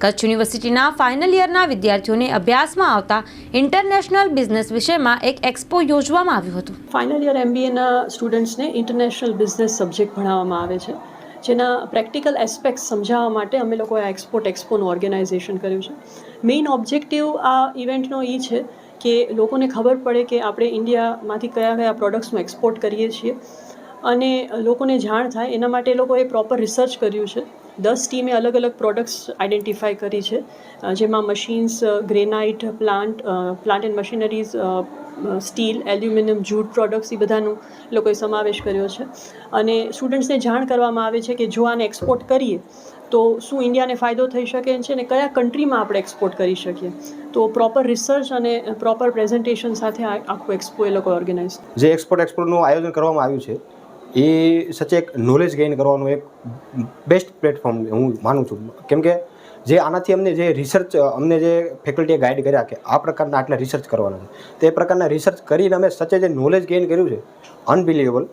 કચ્છ યુનિવર્સિટીના ફાઇનલ યરના વિદ્યાર્થીઓને અભ્યાસમાં આવતા ઇન્ટરનેશનલ બિઝનેસ વિષયમાં એક એક્સપો યોજવામાં આવ્યું હતું. ફાઇનલ યર એમબીએના સ્ટુડન્ટ્સને ઇન્ટરનેશનલ બિઝનેસ સબ્જેક્ટ ભણાવવામાં આવે છે. જેના પ્રેક્ટિકલ એસ્પેક્ટ સમજાવવા માટે અમે લોકોએ આ એક્સપોર્ટ એક્સપોનું ઓર્ગેનાઇઝેશન કર્યું છે. મેઇન ઓબ્જેક્ટિવ આ ઇવેન્ટનો એ છે કે લોકોને ખબર પડે કે આપણે ઇન્ડિયામાંથી કયા કયા પ્રોડક્ટ્સનું એક્સપોર્ટ કરીએ છીએ. અને લોકોને જાણ થાય, એના માટે લોકોએ પ્રોપર રિસર્ચ કર્યું છે. દસ ટીમે અલગ અલગ પ્રોડક્ટ્સ આઈડેન્ટિફાઈ કરી છે. જેમાં machines granite plant plant and machineries steel aluminium jute products એ બધાનું લોકોએ સમાવેશ કર્યો છે. અને સ્ટુડન્ટ્સને જાણ કરવામાં આવે છે કે જો આને એક્સપોર્ટ કરીએ, તો શું ઇન્ડિયાને ફાયદો થઈ શકે છે અને કયા કન્ટ્રીમાં આપણે એક્સપોર્ટ કરી શકીએ? તો પ્રોપર રિસર્ચ અને પ્રોપર પ્રેઝન્ટેશન સાથે આખું એક્સપો એ લોકો ઓર્ગેનાઇઝ જે એક્સપોર્ટ એક્સપોર્ટનું આયોજન કરવામાં આવ્યું છે એ સચે એક નોલેજ ગેઇન કરવાનું એક બેસ્ટ પ્લેટફોર્મ હું માનું છું. કેમ કે જે આનાથી અમને જે રિસર્ચ અમને જે ફેકલ્ટીએ ગાઈડ કર્યા કે આ પ્રકારના આટલા રિસર્ચ કરવાના છે. તે પ્રકારના રિસર્ચ કરીને અમે સચે જે નોલેજ ગેઇન કર્યું છે અનબિલિવેબલ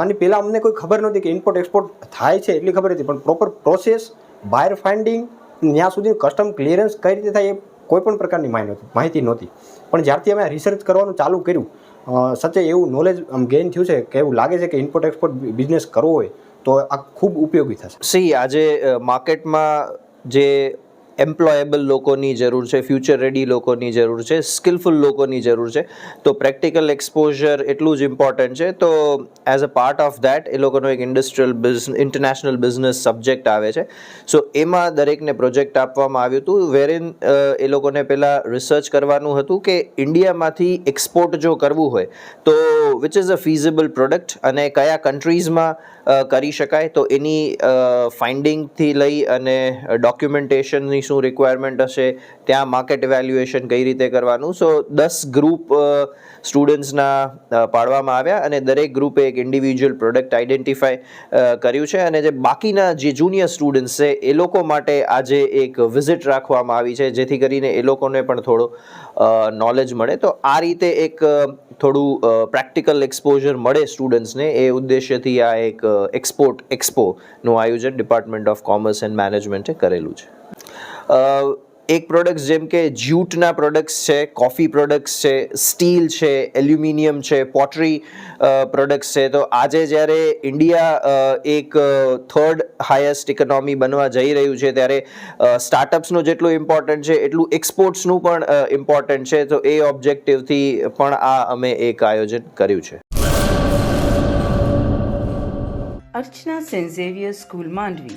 આની પહેલાં અમને કોઈ ખબર નહોતી કે ઇમ્પોર્ટ એક્સપોર્ટ થાય છે એટલી ખબર હતી. પણ પ્રોપર પ્રોસેસ બાયર ફાઇન્ડિંગ ત્યાં સુધી કસ્ટમ ક્લિયરન્સ કઈ રીતે થાય એ કોઈ પણ પ્રકારની માહિતી નહોતી. પણ જ્યારથી અમે રિસર્ચ કરવાનું ચાલુ કર્યું અ, સચ્ચે એવું નોલેજ આમ ગેઇન થયું છે કે એવું લાગે છે કે ઇમ્પોર્ટ એક્સપોર્ટ બિઝનેસ કરવો હોય તો આ ખૂબ ઉપયોગી થશે. સી આજે માર્કેટમાં જે એમ્પ્લોયેબલ લોકોની જરૂર છે ફ્યુચર રેડી લોકોની જરૂર છે સ્કિલફુલ લોકોની જરૂર છે. તો પ્રેક્ટિકલ એક્સપોઝર એટલું જ ઇમ્પોર્ટન્ટ છે. તો as a part of that એ લોકોનો એક industrial business international business subject આવે છે. સો એમાં દરેકને પ્રોજેક્ટ આપવામાં આવ્યું હતું વેરિન એ લોકોને પહેલાં રિસર્ચ કરવાનું હતું કે ઇન્ડિયામાંથી એક્સપોર્ટ જો કરવું હોય, તો which is a feasible product અને કયા કન્ટ્રીઝમાં કરી શકાય? તો એની ફાઇન્ડિંગથી લઈ અને ડોક્યુમેન્ટેશનની શું રિક્વાયરમેન્ટ હશે, ત્યાં માર્કેટ વેલ્યુએશન કઈ રીતે કરવાનું. સો દસ ગ્રુપ સ્ટુડન્ટ્સના પાડવામાં આવ્યા અને દરેક ગ્રુપે એક ઇન્ડિવિજ્યુઅલ પ્રોડક્ટ આઈડેન્ટિફાય કર્યું છે અને જે બાકીના જે જુનિયર સ્ટુડન્ટ્સ છે, એ લોકો માટે આજે એક વિઝિટ રાખવામાં આવી છે, જેથી કરીને એ લોકોને પણ થોડો નોલેજ મળે. તો આ રીતે એક થોડું પ્રેક્ટિકલ એક્સપોઝર મળે સ્ટુડન્ટ્સને એ ઉદ્દેશ્યથી આ એક એક્સપોર્ટ એક્સપોનું આયોજન ડિપાર્ટમેન્ટ ઓફ કોમર્સ એન્ડ મેનેજમેન્ટે કરેલું છે. એક પ્રોડક્ટ્સ જેમ કે જ્યુટના પ્રોડક્ટ્સ છે કોફી પ્રોડક્ટ્સ છે સ્ટીલ છે એલ્યુમિનિયમ છે પોટરી પ્રોડક્ટ્સ છે. તો આજે જ્યારે ઇન્ડિયા એક થર્ડ હાયેસ્ટ ઇકોનોમી બનવા જઈ રહ્યું છે ત્યારે સ્ટાર્ટઅપ્સનું જેટલું ઇમ્પોર્ટન્ટ છે એટલું એક્સપોર્ટ્સનું પણ ઇમ્પોર્ટન્ટ છે. તો એ ઓબ્જેક્ટિવથી પણ આ અમે એક આયોજન કર્યું છે. Archana St Xavier school Mandvi,